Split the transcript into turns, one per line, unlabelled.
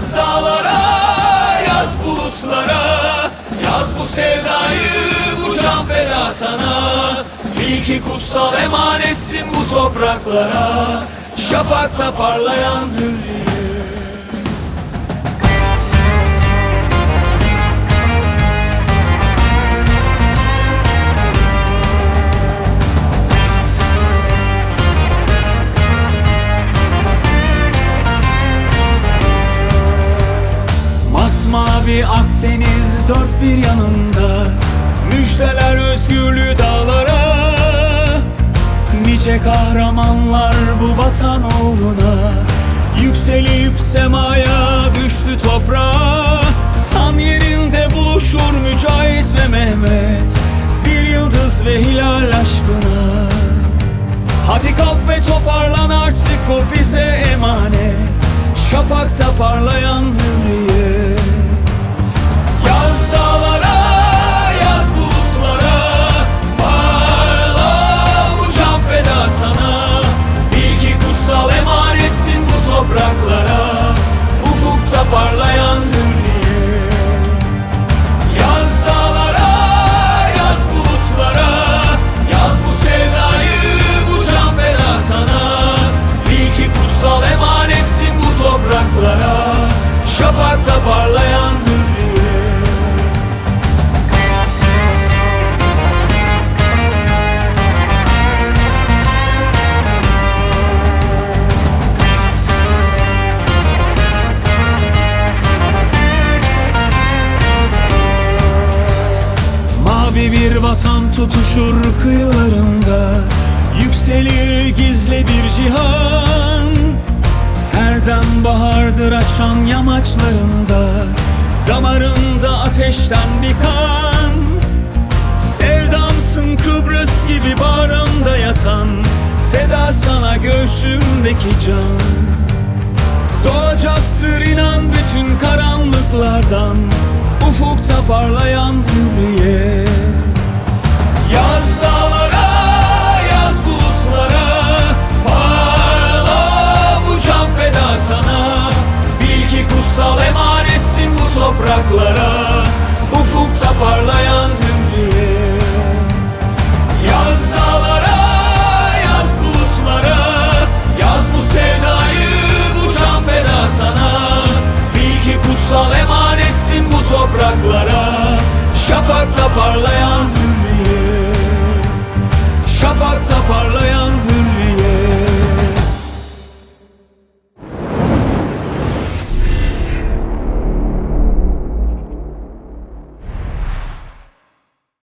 Yaz dağlara, yaz bulutlara Yaz bu sevdayı, bu can feda sana. Bil ki kutsal emanetsin bu topraklara Şafakta parlayan hürriyet Masmavi Akdeniz dört bir yanında. Müjdeler özgürlüğü dağlara. Nice kahramanlar bu vatan uğruna. Yükselip semaya düştü toprağa. Tan yerinde buluşur Mücahit ve Mehmet. Bir yıldız ve hilal aşkına. Hadi kalk ve toparlan artık o bize emanet. Şafakta parlayan hürriyet Ufukta parlayan Mavi bir vatan tutuşur kıyılarında. Yükselir gizli bir cihan. Her dem bahardır açan yamaçlarında. Damarında ateşten bir kan. Sevdamsın Kıbrıs gibi bağrımda yatan. Feda sana göğsümdeki can. Doğacaktır inan bütün karanlıklardan. Ufukta parlayan hürriyet uzaklara Ufukta parlayan hüzüye Yaz dağlara, yaz bulutlara Yaz bu sevdayı, bu can feda sana. Bil ki kutsal emanetsin bu topraklara Şafakta parlayan hüzüye Şafakta parlayan